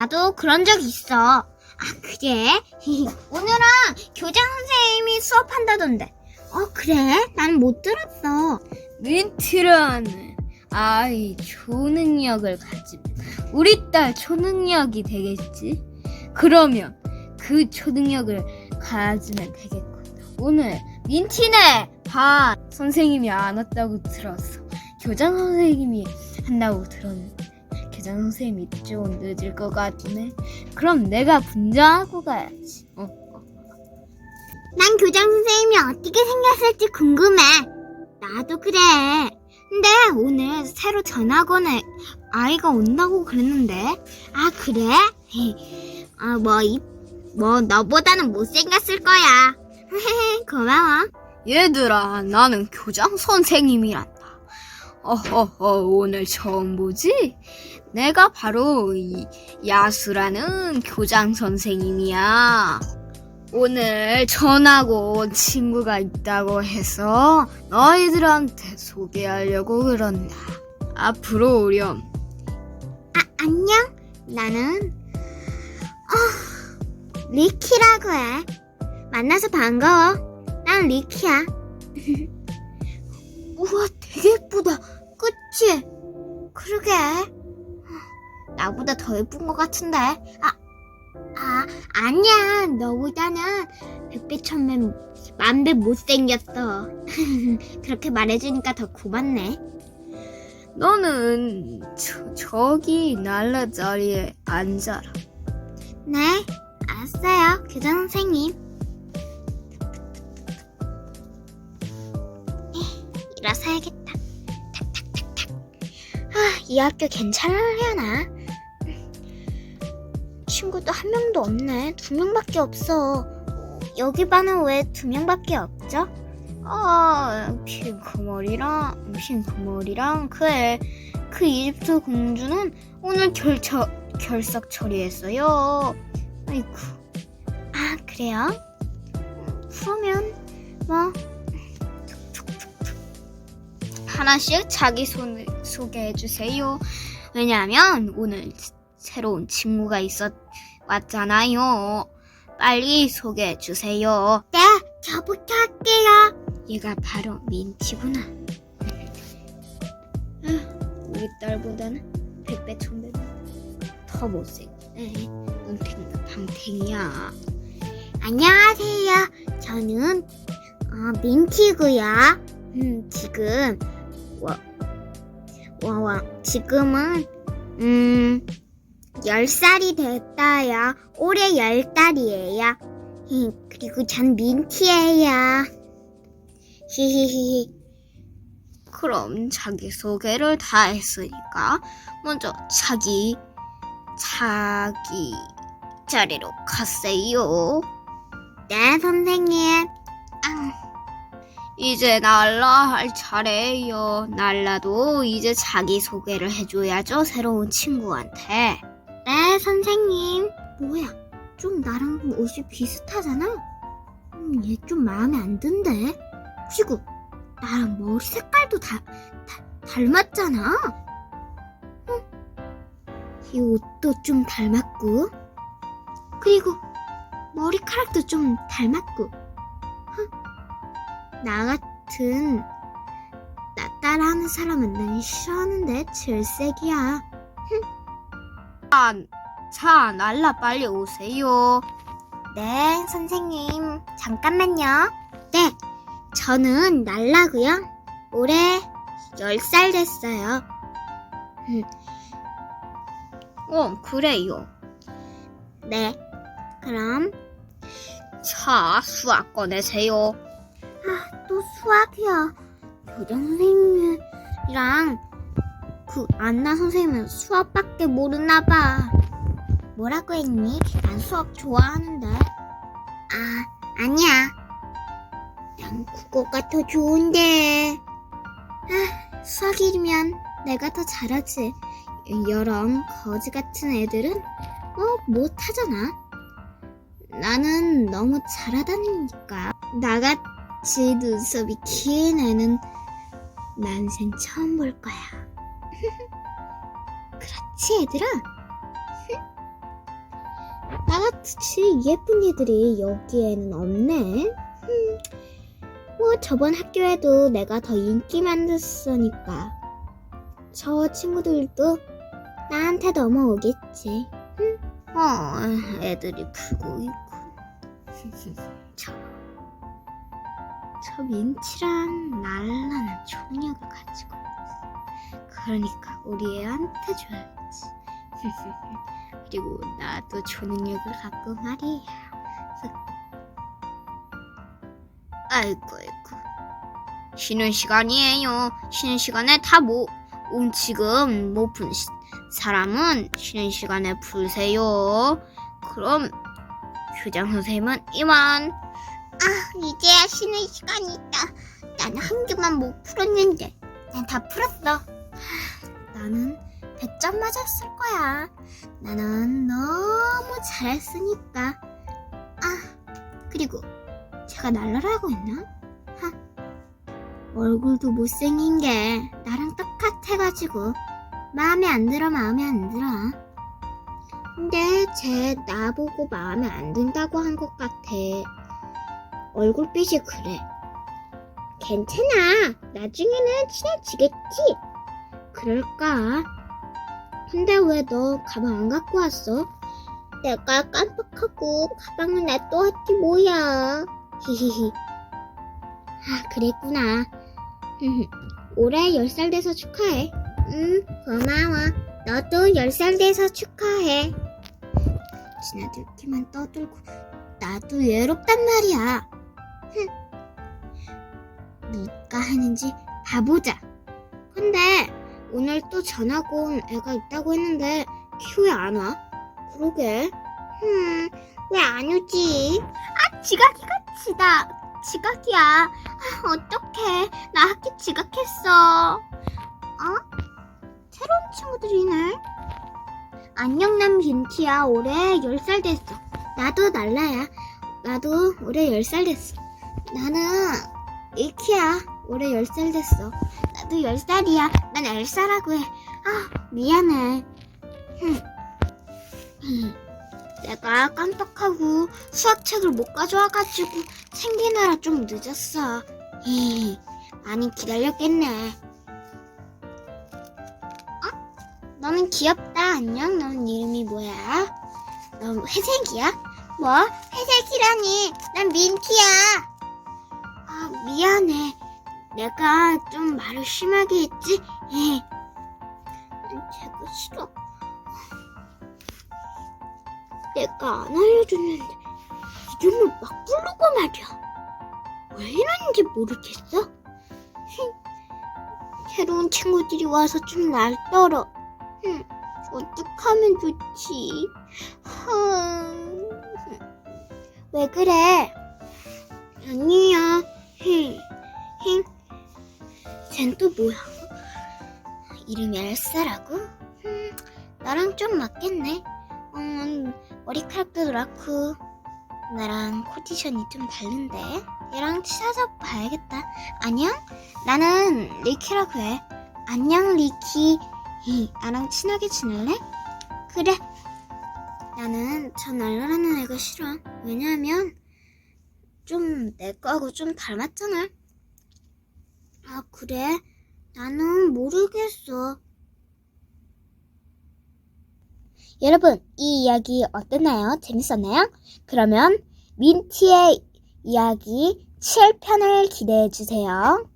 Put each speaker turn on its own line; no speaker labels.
나도 그런 적 있어. 아, 그래? 오늘은 교장 선생님이 수업한다던데. 어, 그래? 난 못 들었어.
민트라는 아이 초능력을 가지면 우리 딸 초능력이 되겠지? 그러면 그 초능력을 가지면 되겠군. 오늘 민티네 반 선생님이 안 왔다고 들었어. 교장 선생님이 한다고 들었는데 교장 선생님이 좀 늦을 것 같네. 그럼 내가 분장하고 가야지. 어?
난 교장 선생님이 어떻게 생겼을지 궁금해. 나도 그래. 근데 오늘 새로 전학원에 아이가 온다고 그랬는데. 아, 그래? 아, 뭐, 이, 뭐, 너보다는 못생겼을 거야. 고마워.
얘들아, 나는 교장 선생님이란다. 어허허, 오늘 처음 보지? 내가 바로 이 야수라는 교장 선생님이야. 오늘 전하고 온 친구가 있다고 해서 너희들한테 소개하려고 그런다. 앞으로 오렴.
아, 안녕. 나는, 어, 리키라고 해. 만나서 반가워. 난 리키야. 우와, 되게 예쁘다. 그치? 그러게. 나보다 더 예쁜 것 같은데. 아, 아, 아니야. 너보다는 백배 천배 만배 못생겼어. 그렇게 말해주니까 더 고맙네.
너는 저, 저기 날라 자리에 앉아라.
네, 알았어요. 교장 선생님. 에, 일어서야겠다. 이 학교 괜찮으려나? 친구도 한 명도 없네. 두 명밖에 없어. 여기 반은 왜 두 명밖에 없죠?
아, 핑크머리랑, 핑크머리랑, 그 애, 그 이집트 공주는 오늘 결처, 결석 처리했어요. 아이쿠.
아, 그래요? 그러면, 뭐,
하나씩 자기 손, 소개해 주세요. 왜냐하면 오늘 새로운 친구가 있었, 왔잖아요. 빨리 소개해 주세요.
네, 저부터 할게요.
얘가 바로 민티구나. 아, 우리 딸보다는 백배 천배 더 못생기네. 눈탱이가 방탱이야.
안녕하세요. 저는 어, 민티고요. 음, 지금 와, 와, 와, 지금은 음, 10살이 됐어요. 올해 10달이에요. 그리고 전 민티예요. 히히히히.
그럼 자기 소개를 다 했으니까 먼저 자기 자기 자리로 가세요.
네, 선생님.
아, 이제 날라 할 차례예요. 날라도 이제 자기 소개를 해줘야죠. 새로운 친구한테.
네, 선생님. 뭐야? 좀 나랑 옷이 비슷하잖아? 음, 얘 좀 마음에 안 든대. 그리고 나랑 머리 색깔도 다, 다 닮았잖아. 어? 이 옷도 좀 닮았고. 그리고 머리카락도 좀 닮았고. huh? 나 같은 나 따라하는 사람은 난 싫어하는데 질색이야.
자, 날라 빨리 오세요.
네, 선생님. 잠깐만요. 네, 저는 날라고요. 올해 10살 됐어요.
어, 그래요.
네, 그럼
자, 수학 꺼내세요.
아, 또 수학이야. 교장 선생님이랑 그 안나 선생님은 수학밖에 모르나 봐. 뭐라고 했니? 난 수학 좋아하는데. 아, 아니야. 난 국어가 더 좋은데. 아, 수학이면 내가 더 잘하지. 여럼 거지 같은 애들은 뭐 못하잖아. 나는 너무 잘하다니까. 나같 이 눈썹이 긴 애는 난생 처음 볼 거야. 그렇지, 얘들아? 나같이 예쁜 애들이 여기에는 없네. 흠, 뭐 저번 학교에도 내가 더 인기 많았으니까 저 친구들도 나한테 넘어오겠지. 흠. 어, 애들이 풀고 있고. 저, 저 민치랑 날라는 총력을 가지고 있어. 그러니까 우리 애한테 줘야지. 그리고 나도 초능력을 갖고 말이야. 아이고 아이고. 쉬는 시간이에요. 쉬는 시간에 다 뭐, 음, 지금 못 푼 사람은 쉬는 시간에 풀세요. 그럼 교장 선생님은 이만. 아, 이제야 쉬는 시간이 있다. 나는 한 개만 못 풀었는데. 난 다 풀었어. 나는 100점 맞았을 거야. 나는 너무 잘했으니까. 아, 그리고 제가 날라라고 했나? 하. 얼굴도 못생긴 게 나랑 똑같아가지고 마음에 안 들어 마음에 안 들어. 근데 쟤 나보고 마음에 안 든다고 한 것 같아. 얼굴빛이 그래. 괜찮아. 나중에는 친해지겠지. 그럴까? 근데 왜 너 가방 안 갖고 왔어? 내가 깜빡하고 가방을 놔두었지 뭐야. 히히히. 아 그랬구나. 올해 10살 돼서 축하해. 응 고마워. 너도 10살 돼서 축하해. 지나들기만 떠들고 나도 외롭단 말이야. 흥. 누가 하는지 봐보자. 근데 오늘 또 전학 온 애가 있다고 했는데 큐에 안 와? 그러게. 흠, 왜안 오지? 아, 지각이가 지다. 지각이야. 아, 어떡해. 나 학교 지각했어. 어? 새로운 친구들이네. 안녕, 난 빈티야. 올해 10살 됐어. 나도 날라야. 나도 올해 10살 됐어. 나는 이키야. 올해 10살 됐어. 나도 10살이야. 난 엘사라고 해. 아, 미안해. 내가 깜빡하고 수학책을 못 가져와가지고 생기느라 좀 늦었어. 히, 많이 기다렸겠네. 어? 너는 귀엽다. 안녕. 너는 이름이 뭐야? 너 회색이야? 뭐? 회색이라니. 난 민키야. 아, 미안해. 내가 좀 말을 심하게 했지? 에. 난 제가 싫어. 내가 안 알려줬는데 이름을 막 부르고 말이야. 왜 이러는지 모르겠어. 흠. 새로운 친구들이 와서 좀 날 떨어. 흠. 어떡하면 좋지? 흠. 왜 그래? 아니야. 흠. 힝. 쟨 또 뭐야? 이름이 엘사라고? 음, 나랑 좀 맞겠네. 음, 머리카락도 그렇고 나랑 컨디션이 좀 다른데 얘랑 찾아 봐야겠다. 안녕? 나는 리키라고 해. 안녕 리키. 히, 나랑 친하게 지낼래? 그래. 나는 저 날라라는 애가 싫어. 왜냐하면 좀 내 거하고 좀 닮았잖아. 아, 그래? 나는 모르겠어. 여러분, 이 이야기 어땠나요? 재밌었나요? 그러면 민티의 이야기 7편을 기대해 주세요.